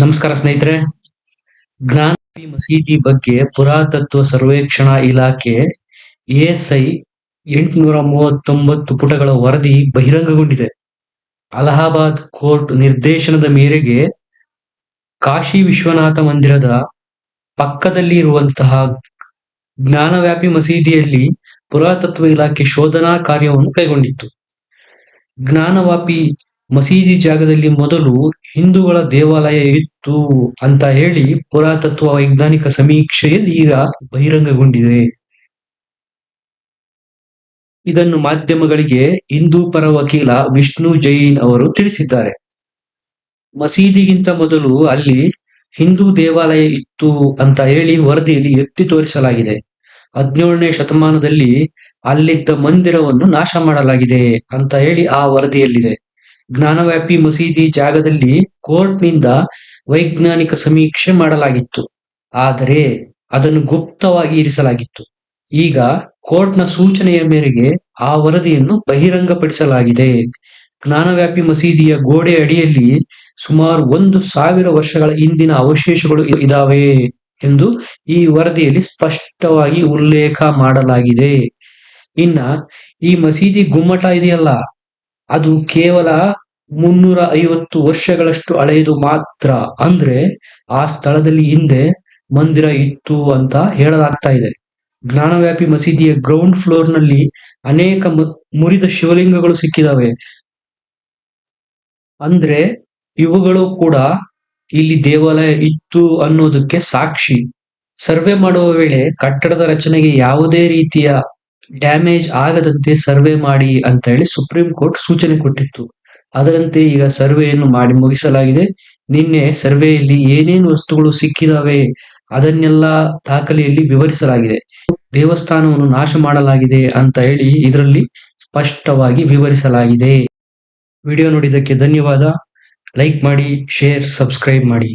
ನಮಸ್ಕಾರ ಸ್ನೇಹಿತರೆ. ಜ್ಞಾನಪಿ ಮಸೀದಿ ಬಗ್ಗೆ ಪುರಾತತ್ವ ಸರ್ವೇಕ್ಷಣಾ ಇಲಾಖೆ ಎಎಸ್ಐ ಎಂಟುನೂರ ಮೂವತ್ತೊಂಬತ್ತು ಪುಟಗಳ ವರದಿ ಬಹಿರಂಗಗೊಂಡಿದೆ. ಅಲಹಾಬಾದ್ ಕೋರ್ಟ್ ನಿರ್ದೇಶನದ ಮೇರೆಗೆ ಕಾಶಿ ವಿಶ್ವನಾಥ ಮಂದಿರದ ಪಕ್ಕದಲ್ಲಿ ಇರುವಂತಹ ಜ್ಞಾನವ್ಯಾಪಿ ಮಸೀದಿಯಲ್ಲಿ ಪುರಾತತ್ವ ಇಲಾಖೆ ಶೋಧನಾ ಕಾರ್ಯವನ್ನು ಕೈಗೊಂಡಿತ್ತು. ಜ್ಞಾನವಾಪಿ ಮಸೀದಿ ಜಾಗದಲ್ಲಿ ಮೊದಲು ಹಿಂದೂಗಳ ದೇವಾಲಯ ಇತ್ತು ಅಂತ ಹೇಳಿ ಪುರಾತತ್ವ ವೈಜ್ಞಾನಿಕ ಸಮೀಕ್ಷೆಯಲ್ಲಿ ಈಗ ಬಹಿರಂಗಗೊಂಡಿದೆ. ಇದನ್ನು ಮಾಧ್ಯಮಗಳಿಗೆ ಹಿಂದೂ ಪರ ವಕೀಲ ವಿಷ್ಣು ಜೈನ್ ಅವರು ತಿಳಿಸಿದ್ದಾರೆ. ಮಸೀದಿಗಿಂತ ಮೊದಲು ಅಲ್ಲಿ ಹಿಂದೂ ದೇವಾಲಯ ಇತ್ತು ಅಂತ ಹೇಳಿ ವರದಿಯಲ್ಲಿ ಎತ್ತಿ ತೋರಿಸಲಾಗಿದೆ. ಹದಿನೇಳನೇ ಶತಮಾನದಲ್ಲಿ ಅಲ್ಲಿದ್ದ ಮಂದಿರವನ್ನು ನಾಶ ಮಾಡಲಾಗಿದೆ ಅಂತ ಹೇಳಿ ಆ ವರದಿಯಲ್ಲಿದೆ. ಜ್ಞಾನವ್ಯಾಪಿ ಮಸೀದಿ ಜಾಗದಲ್ಲಿ ಕೋರ್ಟ್ನಿಂದ ವೈಜ್ಞಾನಿಕ ಸಮೀಕ್ಷೆ ಮಾಡಲಾಗಿತ್ತು. ಆದರೆ ಅದನ್ನು ಗುಪ್ತವಾಗಿ ಇರಿಸಲಾಗಿತ್ತು. ಈಗ ಕೋರ್ಟ್ನ ಸೂಚನೆಯ ಮೇರೆಗೆ ಆ ವರದಿಯನ್ನು ಬಹಿರಂಗಪಡಿಸಲಾಗಿದೆ. ಜ್ಞಾನವ್ಯಾಪಿ ಮಸೀದಿಯ ಗೋಡೆ ಅಡಿಯಲ್ಲಿ ಸುಮಾರು ಒಂದು ಸಾವಿರ ವರ್ಷಗಳ ಹಿಂದಿನ ಅವಶೇಷಗಳು ಇದಾವೆ ಎಂದು ಈ ವರದಿಯಲ್ಲಿ ಸ್ಪಷ್ಟವಾಗಿ ಉಲ್ಲೇಖ ಮಾಡಲಾಗಿದೆ. ಇನ್ನ ಈ ಮಸೀದಿ ಗುಮ್ಮಟ ಇದೆಯಲ್ಲ, ಅದು ಕೇವಲ ಮುನ್ನೂರ ಐವತ್ತು ವರ್ಷಗಳಷ್ಟು ಹಳೆಯದು ಮಾತ್ರ. ಅಂದ್ರೆ ಆ ಸ್ಥಳದಲ್ಲಿ ಹಿಂದೆ ಮಂದಿರ ಇತ್ತು ಅಂತ ಹೇಳಲಾಗ್ತಾ ಇದೆ. ಜ್ಞಾನವ್ಯಾಪಿ ಮಸೀದಿಯ ಗ್ರೌಂಡ್ ಫ್ಲೋರ್ನಲ್ಲಿ ಅನೇಕ ಮುರಿದ ಶಿವಲಿಂಗಗಳು ಸಿಕ್ಕಿದಾವೆ. ಅಂದ್ರೆ ಇವುಗಳು ಕೂಡ ಇಲ್ಲಿ ದೇವಾಲಯ ಇತ್ತು ಅನ್ನೋದಕ್ಕೆ ಸಾಕ್ಷಿ. ಸರ್ವೆ ಮಾಡುವ ವೇಳೆ ಕಟ್ಟಡದ ರಚನೆಗೆ ಯಾವುದೇ ರೀತಿಯ ಡ್ಯಾಮೇಜ್ ಆಗದಂತೆ ಸರ್ವೆ ಮಾಡಿ ಅಂತ ಹೇಳಿ ಸುಪ್ರೀಂ ಕೋರ್ಟ್ ಸೂಚನೆ ಕೊಟ್ಟಿತ್ತು. ಅದರಂತೆ ಈಗ ಸರ್ವೆಯನ್ನು ಮಾಡಿ ಮುಗಿಸಲಾಗಿದೆ. ನಿನ್ನೆ ಸರ್ವೆಯಲ್ಲಿ ಏನೇನು ವಸ್ತುಗಳು ಸಿಕ್ಕಿದಾವೆ ಅದನ್ನೆಲ್ಲ ದಾಖಲೆಯಲ್ಲಿ ವಿವರಿಸಲಾಗಿದೆ. ದೇವಸ್ಥಾನವನ್ನು ನಾಶ ಮಾಡಲಾಗಿದೆ ಅಂತ ಹೇಳಿ ಇದರಲ್ಲಿ ಸ್ಪಷ್ಟವಾಗಿ ವಿವರಿಸಲಾಗಿದೆ. ವಿಡಿಯೋ ನೋಡಿದ್ದಕ್ಕೆ ಧನ್ಯವಾದ. ಲೈಕ್ ಮಾಡಿ, ಶೇರ್, ಸಬ್ಸ್ಕ್ರೈಬ್ ಮಾಡಿ.